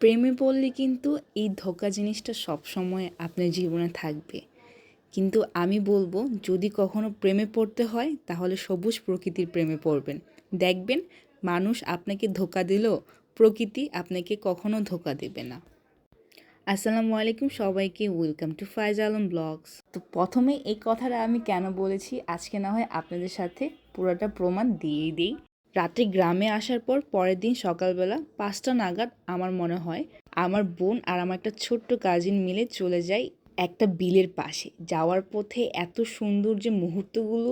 প্রেমে পড়লে কিন্তু এই ধোকা জিনিসটা সবসময় আপনার জীবনে থাকবে। কিন্তু আমি বলব, যদি কখনো প্রেমে পড়তে হয়, তাহলে সবুজ প্রকৃতির প্রেমে পড়বেন। দেখবেন, মানুষ আপনাকে ধোকা দিলেও প্রকৃতি আপনাকে কখনো ধোকা দেবে না। আসসালামু আলাইকুম সবাইকে, welcome to Faiz Alam blogs. তো প্রথমে এই কথাটা আমি কেন বলেছি, আজকে না হয় আপনাদের সাথে পুরোটা প্রমাণ দিয়েই দিই। রাত্রে গ্রামে আসার পর পরের দিন সকালবেলা পাঁচটা নাগাদ আমার মনে হয় আমার বোন আর আমার একটা ছোট্ট কাজিন মিলে চলে যাই একটা বিলের পাশে। যাওয়ার পথে এত সুন্দর যে মুহূর্তগুলো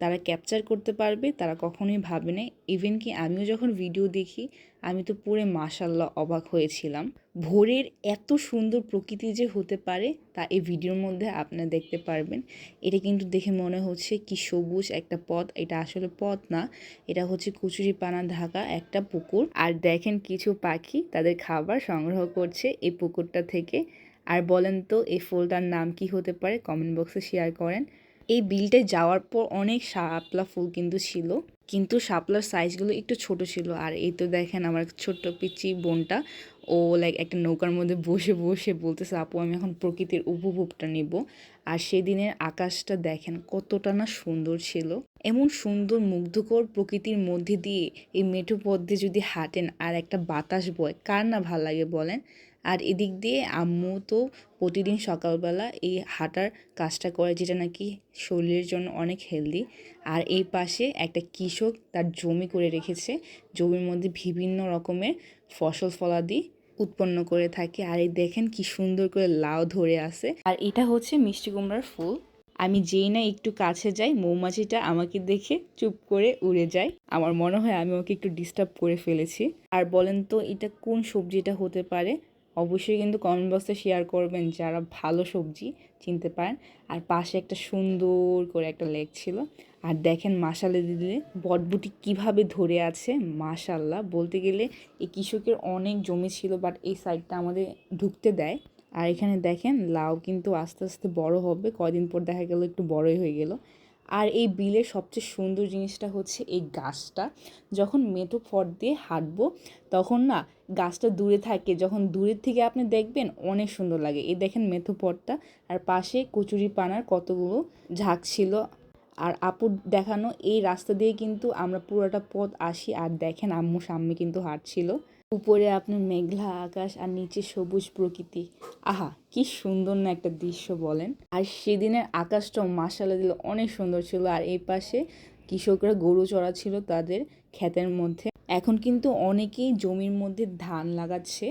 তারা ক্যাপচার করতে পারবে, তারা কখনোই ভাবে না। ইভেন কি আমিও যখন ভিডিও দেখি, আমি তো পুরো মাশাল্লাহ অবাক হয়েছিলাম। ভোরের এত সুন্দর প্রকৃতি যে হতে পারে, তা এই ভিডিওর মধ্যে আপনারা দেখতে পারবেন। এটা কিন্তু দেখে মনে হচ্ছে কি সবুজ একটা পথ। এটা আসলে পথ না, এটা হচ্ছে কুচুরি পানা ঢাকা একটা পুকুর। আর দেখেন কিছু পাখি তাদের খাবার সংগ্রহ করছে এই পুকুরটা থেকে। আর বলেন তো, এই ফুলটার নাম কি হতে পারে? কমেন্ট বক্সে শেয়ার করেন। এই বিলটায় যাওয়ার পর অনেক শাপলা ফুল কিন্তু ছিল, কিন্তু শাপলার সাইজগুলো একটু ছোট ছিল। আর এই তো দেখেন আমার ছোট্ট পিচি বোনটা, ও লাইক একটা নৌকার মধ্যে বসে বসে বলতেছে, আপু, আমি এখন প্রকৃতির উপভোগটা নিব। আর সেদিনের আকাশটা দেখেন কতটা না সুন্দর ছিল। এমন সুন্দর, মুগ্ধকর প্রকৃতির মধ্যে দিয়ে এই মেঠো পথে যদি হাঁটেন আর একটা বাতাস বয়, কার না ভালো লাগে বলেন? আর এদিক দিয়ে আম্মু তো প্রতিদিন সকালবেলা এই হাঁটার কাজটা করে, যেটা নাকি শরীরের জন্য অনেক হেলদি আর এই পাশে একটা কৃষক তার জমি করে রেখেছে। জমির মধ্যে বিভিন্ন রকমের ফসল ফলাদি উৎপন্ন করে থাকে। আর এই দেখেন কি সুন্দর করে লাউ ধরে আছে। আর এটা হচ্ছে মিষ্টি কুমড়ার ফুল। আমি যেই না একটু কাছে যাই, মৌমাছিটা আমাকে দেখে চুপ করে উড়ে যায়। আমার মনে হয় আমি ওকে একটু ডিস্টার্ব করে ফেলেছি। আর বলেন তো এটা কোন সবজিটা হতে পারে? অবশ্যই কিন্তু কমেন্ট বক্সে শেয়ার করবেন যারা ভালো সবজি চিনতে পারেন। আর পাশে একটা সুন্দর করে একটা লেক ছিল। আর দেখেন মাসালে দিলে বটবুটি কীভাবে ধরে আছে মাশাল্লাহ বলতে গেলে এই কৃষকের অনেক জমি ছিল বাট এই সাইডটা আমাদের ঢুকতে দেয়। আর এখানে দেখেন লাউ কিন্তু আস্তে আস্তে বড় হবে। কয়দিন পর দেখা গেল একটু বড়ই হয়ে গেল। আর এই বিলের সবচেয়ে সুন্দর জিনিসটা হচ্ছে এই গাছটা। যখন মেটো ফট দিয়ে হাঁটবো, তখন না গাছটা দূরে থাকে। যখন দূরের থেকে আপনি দেখবেন অনেক সুন্দর লাগে। এই দেখেন মেথো পটটা আর পাশে কচুরি পানার কতগুলো ঝাঁক ছিল। আর আপুর দেখানো এই রাস্তা দিয়ে কিন্তু আমরা পুরোটা পথ আসি। আর দেখেন আম্মু সামনে কিন্তু হাঁটছিল। উপরে আপনার মেঘলা আকাশ আর নিচে সবুজ প্রকৃতি। আহা, কি সুন্দর না একটা দৃশ্য বলেন। আর সেদিনের আকাশটাও মাসালা দিল অনেক সুন্দর ছিল। আর এই পাশে কৃষকরা গরু চড়া ছিল তাদের ক্ষেতের মধ্যে। এখন কিন্তু অনেকেই জমির মধ্যে ধান লাগাচ্ছে।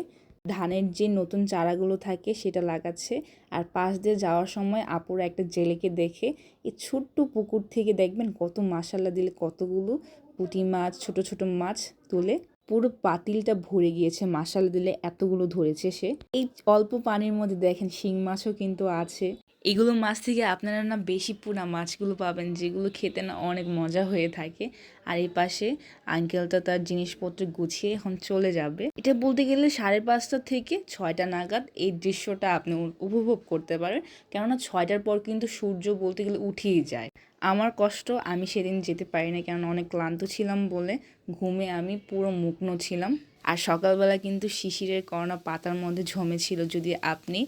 ধানের যে নতুন চারাগুলো থাকে সেটা লাগাচ্ছে। আর পাশ দিয়ে যাওয়ার সময় আপুর একটা জেলেকে দেখে এই ছোট্ট পুকুর থেকে দেখবেন কত মাসাল্লা দিলে কতগুলো পুঁটি মাছ, ছোট ছোট মাছ তুলে পুরো পাতিলটা ভরে গিয়েছে মাসাল দিলে এতগুলো ধরেছে সে। এই অল্প পানির মধ্যে দেখেন শিং মাছও কিন্তু আছে। এগুলো মাছ থেকে আপনারা না বেশি পুরা মাছগুলো পাবেন, যেগুলো খেতে না অনেক মজা হয়ে থাকে। আর এই পাশে আঙ্কেলটা তার জিনিসপত্র গুছিয়ে এখন চলে যাবে। এটা বলতে গেলে সাড়ে পাঁচটা থেকে ছয়টা নাগাদ এই দৃশ্যটা আপনি উপভোগ করতে পারেন। কেননা ছয়টার পর কিন্তু সূর্য বলতে গেলে উঠেই যায়। আমার কষ্ট আমি সেদিন যেতে পারি না কেননা অনেক ক্লান্ত ছিলাম বলে ঘুমে আমি পুরো মুগ্ন ছিলাম। আর সকালবেলা কিন্তু শিশিরের করোনা পাতার মধ্যে ঝমেছিল যদি আপনি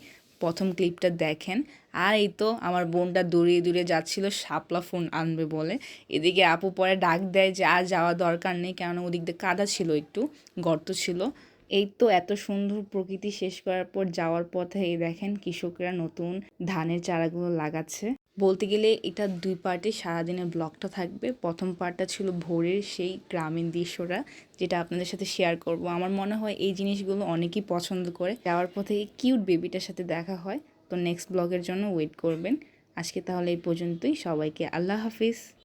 প্রথম ক্লিপটা দেখেন। আর এই তো আমার বোনটা দৌড়িয়ে দৌড়িয়ে যাচ্ছিল, শাপলা ফোন আনবে বলে। এদিকে আপু পরে ডাক দেয় যে আর যাওয়া দরকার নেই, কেননা ওদিক দিয়ে কাদা ছিল একটু, গর্ত ছিল। এই তো এত সুন্দর প্রকৃতি শেষ করার পর যাওয়ার পথে এই দেখেন কৃষকরা নতুন ধানের চারাগুলো লাগাচ্ছে। বলতে গেলে এটা দুই পার্টে সারাদিনের ব্লগটা থাকবে। প্রথম পার্টটা ছিল ভোরের সেই গ্রামীণ দৃশ্যটা, যেটা আপনাদের সাথে শেয়ার করব। আমার মনে হয় এই জিনিসগুলো অনেকেই পছন্দ করে। যাওয়ার পথে এই কিউট বেবিটার সাথে দেখা হয়। তো নেক্সট ব্লগের জন্য ওয়েট করবেন। আজকে তাহলে এই পর্যন্তই। সবাইকে আল্লাহ হাফিজ।